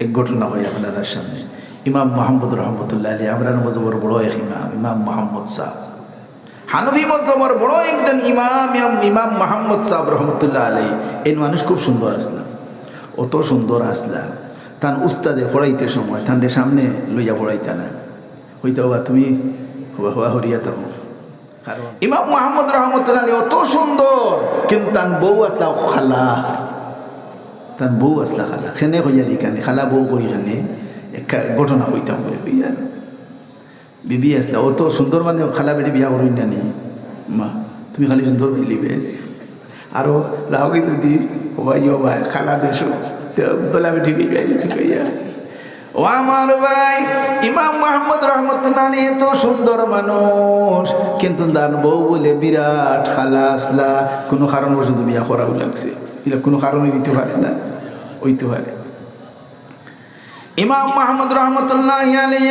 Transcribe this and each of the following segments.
এক ঘটনা হয় আপনার সামনে। ইমাম মোহাম্মদ রহমতুল্লাহ আলী আমরা মজবর বড় এক ইমাম ইমাম মোহাম্মদ সাহ। হানফি মজবর বড় একজন ইমাম ইমাম- মোহাম্মদ সাহ রহমতুল্লাহ আলী এই মানুষ খুব সুন্দর আসলা। অত সুন্দর আসলা। তান উস্তাদে পড়াইতে সময় তান্ডে সামনে লইয়া পড়াইতা না হইতে বা তুমি হওয়া হওয়া হরিয়া থাকো। ইমাম মোহাম্মদ রহমতুল্লাহ আলী অত সুন্দর কিন্তু তান বউ আসলা খালা। তার বউ আসলা খালা। খেনে হইয়া দিকানে খালা বউ কই খানে একটা ঘটনা হইতাম বলে হইয়া বিবি আসলা, অত সুন্দর মানে খালা বেটি বিয়া করুন না নি? মা, তুমি খালি সুন্দর হইলিবে আরও রাহকি যদি ভাই, ও ভাই, খালা দেশো তোলা বেটি বিয়া ও আমার ভাই, ইমাম মোহাম্মদ রহমতুল্লাহ এত সুন্দর মানুষ, কিন্তু তার বউ বলে বিরাট খালা আসলা। কোনো কারণ বসত বিয়া করাও লাগছে। এটা কোনো কারণে দিতে পারে না ওইতে পারে। ইমাম মোহাম্মদ রহমতুল্লাহ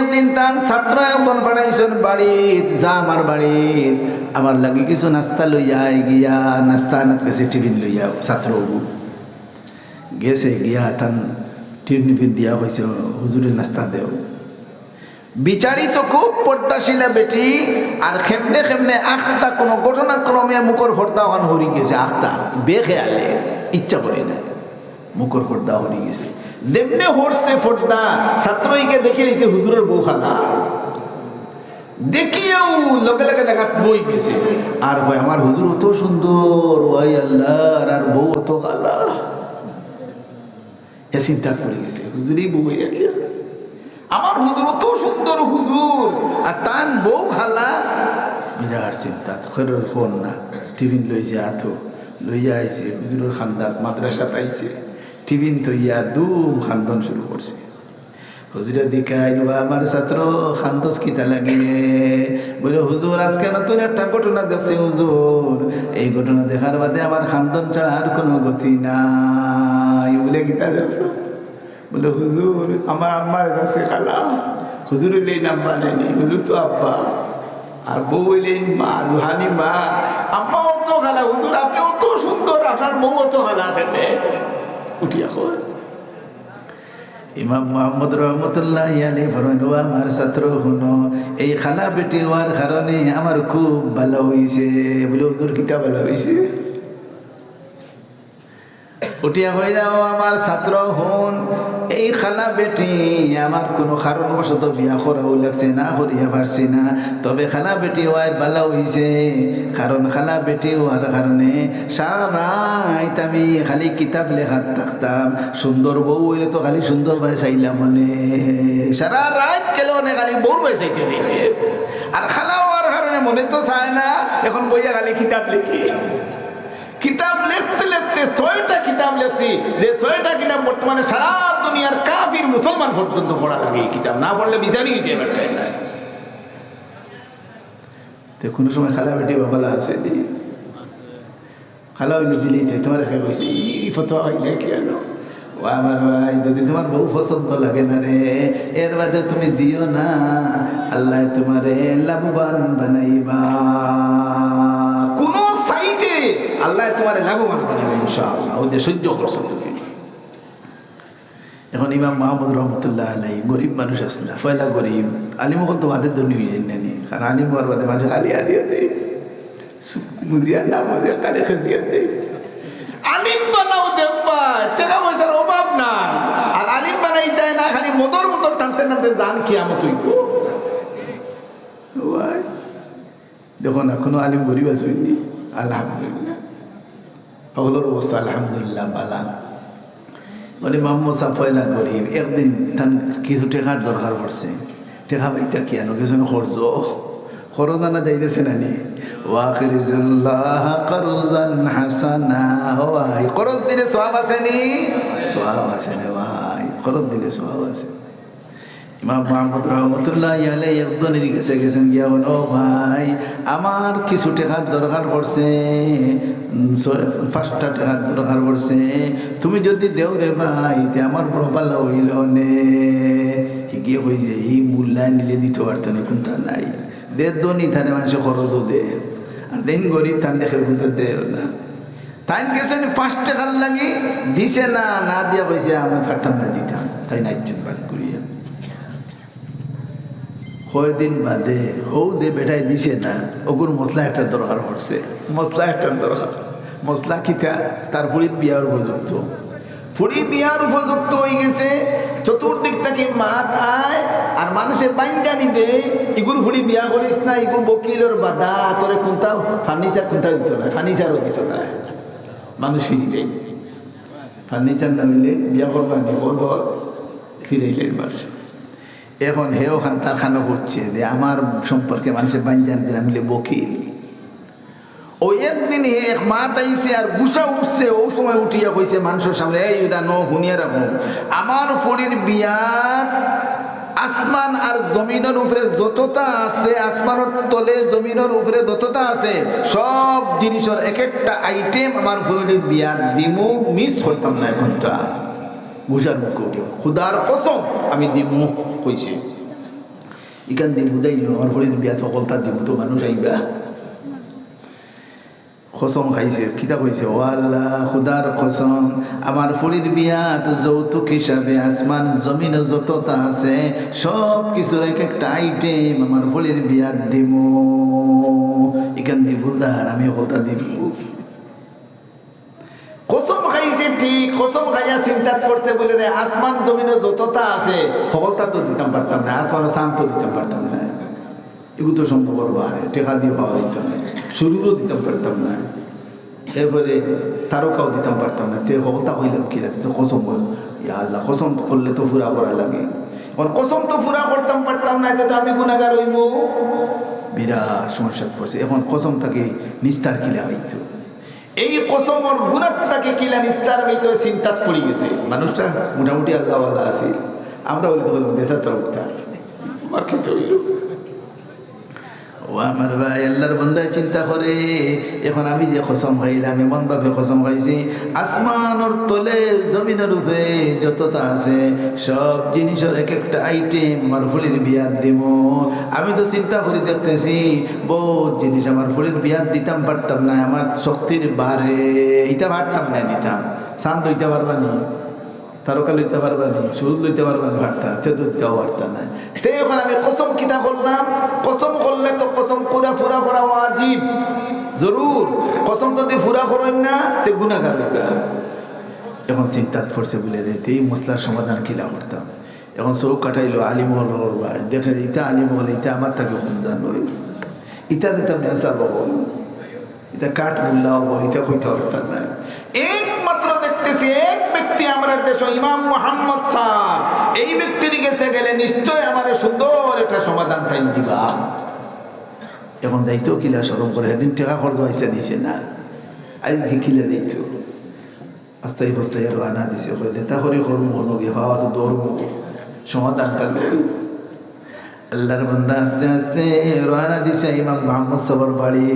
একদিন তার ছাত্র একজন পাঠাইছেন বাড়িত যা আমার বাড়ির। আমার লাগে কিছু নাস্তা লইয়া গিয়া, নাস্তা আনাত গেছে, টিফিন লইয়া ছাত্র গেছে গিয়া তান টিফিন দিয়া হয়েছে হুজুরের নাস্তা দেও। বিচারি তো খুব পর্দাশীলা বেটি, আর খেমনে খেমনে আখতা কোনো ঘটনাক্রমে মুখর ওখান হরি গেছে, আখতা, বেখেয়ালে। ইচ্ছা করি না মুখর ফর্দা হরি গেছে। দেমনে হরছে ফর্দা ছাত্রইকে দেখে নিছে হুজুরের বউ খালা। দেখিয়েও লগে লগে দেখা বই গেছে। আর ভাই, আমার হুজুর অত সুন্দর, ওয়াই আল্লাহ আর বউ অত খালা। এ চিন্তা করে গেছে, হুজুরই বউ আমার হুজুর অত সুন্দর হুজুর, আর তান বউ খালা। বিরাট চিন্তা খৈরের ফোন না, টিফিন লইছে আথো লইয়া আইছে, হুজুরের খান্দাত মাদ্রাসাত আইছে, টিফিন তৈয়া দুম খান্দন শুরু করছে। হুজুরে দিকাই বা আমার ছাত্র, খান্দস কিতা লাগিয়ে বলে, হুজুর, আজকে নতুন একটা ঘটনা দেখছে, হুজুর। এই ঘটনা দেখার বাদে আমার খান্দন ছাড়া আর কোনো গতি নাই। বলে, কিতা দেখছ? বলে, হুজুর, আমার আম্মার কাছে খালা। হুজুর হইলেই নাম্বার নেয়নি হুজুর তো আব্বা। আর বউ হইলেন মা, রুহানি মা। আম্মা অত খালা, হুজুর আপনি অত সুন্দর আপনার বউ অত থাকে উঠিয়া হয় ইমাম মোহাম্মদ রহমতুল্লাহ ইয়ানি ফরমান ও আমার ছাত্র হুনো এই খালা বেটি হওয়ার কারণে আমার খুব ভালো হয়েছে বলে, হুজুর, কিতা ভালো হয়েছে উঠিয়া হয়ে যাও আমার ছাত্র হন এই খালা বেটি, আমার কোনো কারণবশত বিয়া করাও লাগছে না, করিয়া পারছি না। তবে খালা বেটি হওয়ায় ভালো হয়েছে কারণ খালা বেটি হওয়ার কারণে সারা রাত আমি খালি কিতাব লেখাত থাকতাম। সুন্দর বউ হইলে তো খালি সুন্দর ভাই চাইলাম মানে। সারা রাত গেলে অনেক খালি বউর ভাই চাইতে আর খালা হওয়ার কারণে মনে তো চায় না, এখন বইয়া খালি কিতাব লিখি। কিতাব লিখতে লিখতে ছয়টা কিতাব লেখছি। যে ছয়টা কিতাব বর্তমানে সারা দুনিয়ার কাফির মুসলমান পর্যন্ত পড়া লাগে এই কিতাব। না পড়লে বিচারি হয়ে যাবে তো কোনো সময় খালা বেটি বাবালা আছে খালা হইলে তাই তোমার খেয়ে কইছে ই ফতোয়া হইলে কেন? ও আমার ভাই, যদি তোমার বউ পছন্দ লাগে না রে, এর বাদে তুমি দিও না। আল্লাহ তোমারে লাভবান বানাইবা। আল্লাহ তোমার লাভবান বানাবে ইনশাআল্লাহ। ওদের সহ্য করছে তুমি। এখন ইমাম মাহমুদ রহমতুল্লাহ আলাই গরিব মানুষ আসলা পয়লা গরিব। আলিম তো বাদের ধনী হয়ে যায় নানি কারণ আলিম হওয়ার বাদে মানুষ আলি আলিয়া দেয় মুজিয়া না মুজিয়া কালে খেসিয়া দেয়। আলিম বানাও দেখবা টাকা পয়সার অভাব নাই। আর আলিম বানাই দেয় না, খালি মদর মদর টানতে টানতে জান কি আমত ওয়াই। দেখো না, কোনো আলিম গরিব আসেননি আলহামদুলিল্লাহ। সকলের অবস্থা, আলহামদুলিল্লাহ বালা বলে মোহাম্মদ সাহ, পয়লা গরিব, একদিন তান কিছু টেকার দরকার পড়ছে। টেকা পাইতা কি আনো? কিছু খরচ খরচ আনা যাইতেছে নানি ওয়াকিরিজুল্লাহ করজান হাসানা ভাই খরচ দিলে সব আছে নি? সব আছে রে ভাই, খরচ দিলে সব আছে। গিয়া আমার কিছু টাকার দরকার পড়ছে পাঁচটা টাকার দরকার পড়ছে। তুমি যদি দেও রে ভাই আমার ভালো হইল নে। গিয়ে হয়েছে এই মূল্যায় নিলে দিতে পারতো না কোনটা নাই। দে দনি থানে মানুষ খরচও দে। আর দিন গরিব থান দেখে কোনটা দেও না। তাই গেছেন, পাঁচ টাকার লাগি দিছে না না দিয়া কইছে, আমি ফাটতাম না দিতাম। তাই নাইটেন বাড়ি। কয়দিন বাদে হৌ দে বেটাই দিছে না ওগুর মশলা একটা দরকার পড়ছে মশলা একটা দরকার। মশলা কিতা তার ফুড়ির বিয়ার উপযুক্ত। ফুড়ি বিয়ার উপযুক্ত হয়ে গেছে, চতুর্দিক থেকে মাত আর মানুষের বাইনজানি দে ইগুর ফুড়ি বিয়া করিস না, ইগু বকিলের বাধা, তোরে কোনটা ফার্নিচার কোনটা দিত না, ফার্নিচারও দিত না। মানুষ ফিরি দেয় ফার্নিচার না হইলে বিয়া করবার নিব ধর ফিরাইলেন মানুষ। এখন হেও খান তার খানো হচ্ছে যে আমার সম্পর্কে মানুষের বাইনজানি দিন, আমি বকিল। ও একদিন হে এক মাত আইছে আর গুসা উঠছে, ও সময় উঠিয়া কইছে মানুষের সামনে, এই ইদা ন, শুনিয়া রাখুন আমার ফড়ির বিয়াত আসমান আর জমিনের উপরে যতটা আছে, আসমানের তলে জমিনের উপরে যতটা আছে, সব জিনিসের এক একটা আইটেম আমার ফড়ির বিয়াত দিমু মিস করতাম না এখন তা বুঝার মুখে উঠিও খুদার কসম আমি দিমু কইছে ইখান দিয়ে বুঝাইল আমার ফড়ির বিয়াত সকলতা দিমু, তো মানুষ আইবা কসম খাইছে, কিতা কইছে ও আল্লাহ খুদার কসম আমার ফুলির বিয়াত যৌতুক হিসাবে আসমান, জমিন যতটা আছে, সব কিছুর এক একটা আইটেম আমার ফুলির বিয়াত দিব এখান দিয়ে বুঝদার আমি হতা দিব কসম করছে বলে রে, আসমান জমিনে যতটা আছে সকলটা তো দিতাম পারতাম না আসমানও শান্ত দিতাম পারতাম না। এগুলো তো পাওয়া না দিতাম পারতাম না। এরপরে তারকাও দিতাম পারতাম না। তে হতা হইলাম কি তো কসম আল্লাহ, কসম করলে তো ফুরা করা লাগে। এখন কসম তো ফুরা করতাম পারতাম না তো আমি গুণাগার হইব বিরাট সমস্যা পড়ছে। এখন কসম তাকে নিস্তার কিলা হইতো। এই কসমর গুণাত্মাকে কিলা নিস্তার ভিতরে চিন্তাত পড়ে গেছে। মানুষটা মোটামুটি আল্লাহ আছে। আমরা বলতে বললাম দেশাত্মার উঠতার আমার খেতে হইল। ও আমার ভাই, আল্লাহর বন্ধায় চিন্তা করে, এখন আমি যে কসম খাইলাম এমন ভাবে কসম খাইছি আসমানোর তলে, জমিনের উপরে যতটা আছে, সব জিনিসের এক একটা আইটেম আমার ফুলির বিয়াত দিব। আমি তো চিন্তা করে দেখতেছি, বহুত জিনিস আমার ফুলির বিয়াত দিতাম, পারতাম না, আমার শক্তির বারে এটা পারতাম না দিতাম। শান্ত হইতে পারবা নি? তারকা লইতে পারবা নি, সুদ লইতে পারবা নি ভারতা তে তো দেওয়া পারতা না তে এখন আমি কসম কিতা করলাম কসম করলে তো কসম পুরা ফুরা করা ওয়াজিব। জরুর। কসম যদি ফুরা করেন না, তে গুণাগার এখন চিন্তাত পড়ছে বলে রে এই মশলার সমাধান কিলা করতাম। এখন চৌক কাটাইলো আলিমহল ভাই। দেখে ইটা আলিমহল ইটা আমার তাকে কম জানো ইটা দিতাম নেশা বল এটা কাঠ মূল্যাও বল ইটা কইতে পারতাম না একমাত্র দেখতেছি এক ব্যক্তি আমরা দেশ, ইমাম মোহাম্মদ সাহ এই ব্যক্তির কাছে গেলে নিশ্চয় আমার সুন্দর একটা সমাধান টাইম দিবা? এখন যাইতো কিলা সরম করে সেদিন টেকা খরচ হয়েছে দিছে না। আজকে কিলা দিত আস্তাই ফস্তাই আর আনা দিছে কইলে তা করি করব হনগে হওয়া তো দৌড়বো সমাধানটা লই আল্লাহর বান্দা আস্তে আস্তে রানা দিছে, ইমাম মোহাম্মদ সাবর বাড়ি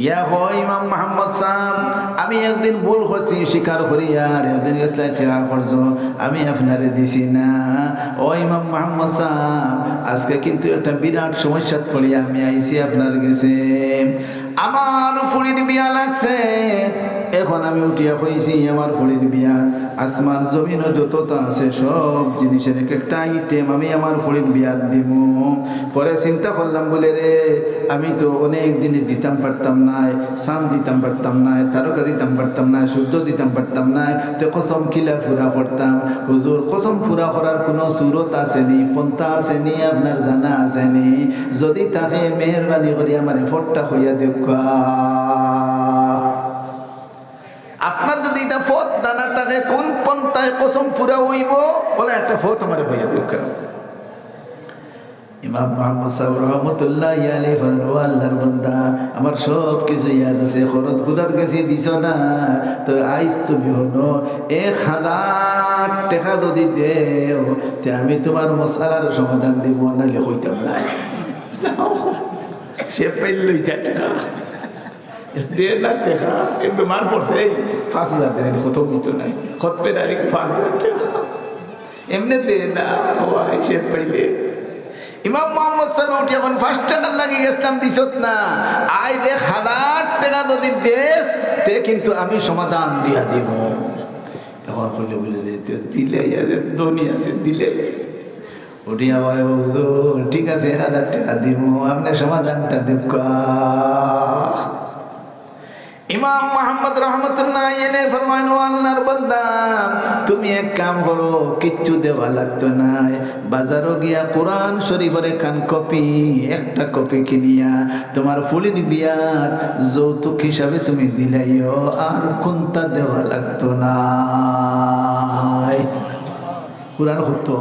গিয়া হয় ইমাম মোহাম্মদ সাহ আমি একদিন ভুল করছি, স্বীকার করি, আর একদিন গেছিলাম ঠেকা করছ, আমি আপনারে দিছি না। ও ইমাম মোহাম্মদ সাহ আজকে কিন্তু একটা বিরাট সমস্যাত পড়ি, আমি আইছি আপনার গেছে আমার ফুলির বিয়া লাগছে এখন আমি উঠিয়া কইছি, আমার ফুলির বিয়া, আসমান, জমিনও যতটা আছে সব জিনিসের এক একটা আইটেম আমি আমার ফুলির বিয়া দিব পরে চিন্তা করলাম বলে, রে, আমি তো অনেক জিনিস দিতাম পারতাম না সান দিতাম পারতাম না তারকা দিতাম পারতাম না শুদ্ধ দিতাম পারতাম না তো কসম খিলা ফুরা করতাম? হুজুর, কসম ফুরা করার কোনো সুরত আসেনি পন্থা আসেনি আপনার জানা আসেনি যদি তাকে মেহরবানি করি, আমার ফটটা হইয়া দেখা আপনার যদি এটা ফত দানা থাকে কোন পন্থায় কসম ফুরা হইব, বলে একটা ফত আমার হইয়া দেখা ইমাম মোহাম্মদ সাহেব রহমতুল্লাহ ইয়ালে ও আল্লাহর বন্দা, আমার সব কিছু ইয়াদ আছে, খরচ গুদাত গেছি, দিছ না। তো আইস তুমি হনো, এক হাজার টাকা যদি দেও, তে আমি তোমার মশালার সমাধান দিব, নাহলে হইতাম না। সে পাইল টাকা। দে না টাকা পড়ছে এই পাঁচ হাজার দেন কত মিতো নাই পেদারি পাঁচ হাজার টাকা এমনি দে না পাইলে এখন গেছিলাম না আই হাজার টাকা যদি কিন্তু আমি সমাধান দিয়া দিব এখন দিলে আছে দিলে উঠিয়া ভাই ঠিক আছে হাজার টাকা দিব আপনার সমাধানটা দুঃখ ইমাম মোহাম্মদ রহমতুল্লাহ এনে ফরমান ও আল্লাহর বান্দা, তুমি এক কাম করো, কিচ্ছু দেওয়া লাগতো না। বাজারও গিয়া কোরআন শরীফের খান কপি, একটা কপি কিনিয়া তোমার ফুলির বিয়ার যৌতুক হিসাবে তুমি দিলাইও, আর কোনটা দেওয়া লাগতো না? কোরআন হতো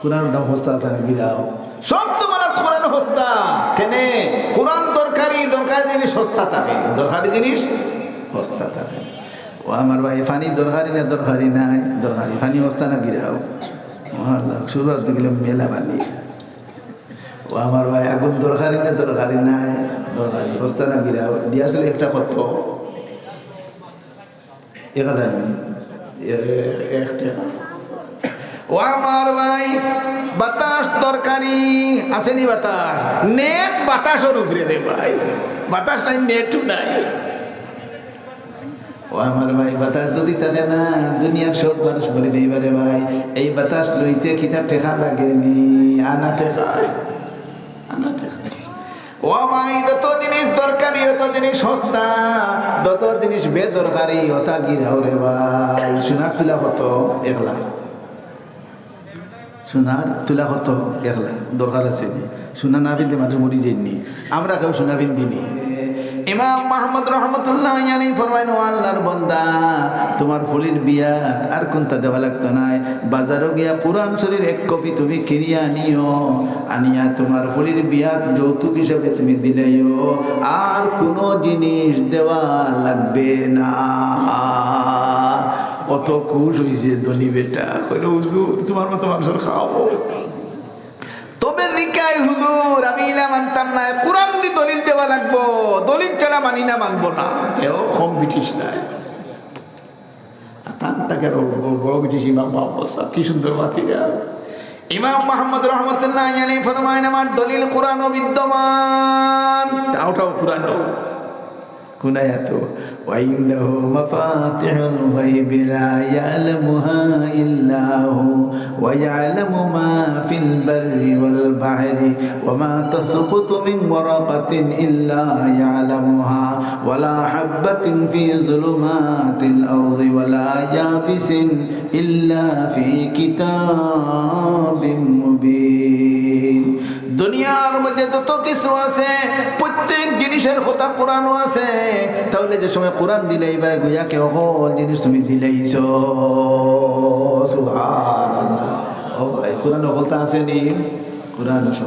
কোরআন দাম হস্তা না সব তোমার কোরআন হস্তা। কেনে? কোরআন জিনিস সস্তা থাকে দরকারি জিনিস সস্তা থাকে ও আমার ভাই, ফানি দরকারি না দরকারি নাই। দরকারি ফানি হস্তা না, গিরাও। আল্লাহ শুরুয়াত গেলে মেলা বানি ও আমার ভাই, আগুন দরকারি না দরকারি নাই। দরকারি হস্তা না, গিরাও। দিয়া আসলে একটা কত? হাজার নেই। একটা। ও আমার ভাই, বাতাস তরকারি আসেনি বাতাস। নেট বাতাসের উপরে রে ভাই। বাতাস নাই নেট নাই। ও আমার ভাই, বাতাস যদি থাকে না, দুনিয়ার সব মানুষ বলে দিবারে ভাই, এই বাতাস লইতে কিতাব টেকা লাগেনি? আনা টেকায় আনা টেকায় ও ভাই, যত জিনিস দরকারি অত জিনিস সস্তা, যত জিনিস বেদরকারি ওটা গিরাও রে ভাই। সোনার তুলা কত? এক লাখ। সোনার তুলা কত? এক লাখ দরকার আছে নি। সোনা না বিনতে মানুষ মরি যায়নি আমরা কেউ সোনা বিন্দিনি ইমাম মাহমুদ রহমতুল্লাহ ইয়ানি ফরমাইন, ও আল্লাহর বন্দা, তোমার ফুলির বিয়া আর কোনটা দেওয়া লাগতো না বাজারও গিয়া কোরআন শরীফ এক কপি তুমি কিনিয়া আনিও আনিয়া তোমার ফুলির বিয়া যৌতুক হিসাবে তুমি দিলাইও। আর কোনো জিনিস দেওয়া লাগবে না। অত খুশ হয়েছে দলি বেটা। কইলো, হুজুর, তোমার মতো মানুষের খাওয়াবো। তবে নিকায়, হুজুর, আমি ইলা মানতাম না। কোরআন দি দলিল দেওয়া লাগবো। দলিল ছাড়া মানি না, মানবো না। এও কম ব্রিটিশ নাই। তাকে বড় ব্রিটিশ ইমাম মোহাম্মদ সাহেব, কি সুন্দর মাতিরা। ইমাম মোহাম্মদ রহমতুল্লাহ জানি ফরমাইন আমার দলিল কোরআন বিদ্যমান। তাওটাও কোরআন كناية وعنده مفاتح الغيب لا يعلمها إلا هو ويعلم ما في البر والبحر وما تسقط من ورقة إلا يعلمها ولا حبة في ظلمات الأرض ولا يابس إلا في كتاب مبين দুনিয়ার মধ্যে যত কিছু আছে প্রত্যেক জিনিসের কথা কোরআনও আছে। তাহলে যে সময় কোরআন দিলেই বা গুয়াকে অকল জিনিস তুমি দিলেইছ? সুবহানাল্লাহ। ও ভাই, কোরআন অকলতা আসেনি কোরআন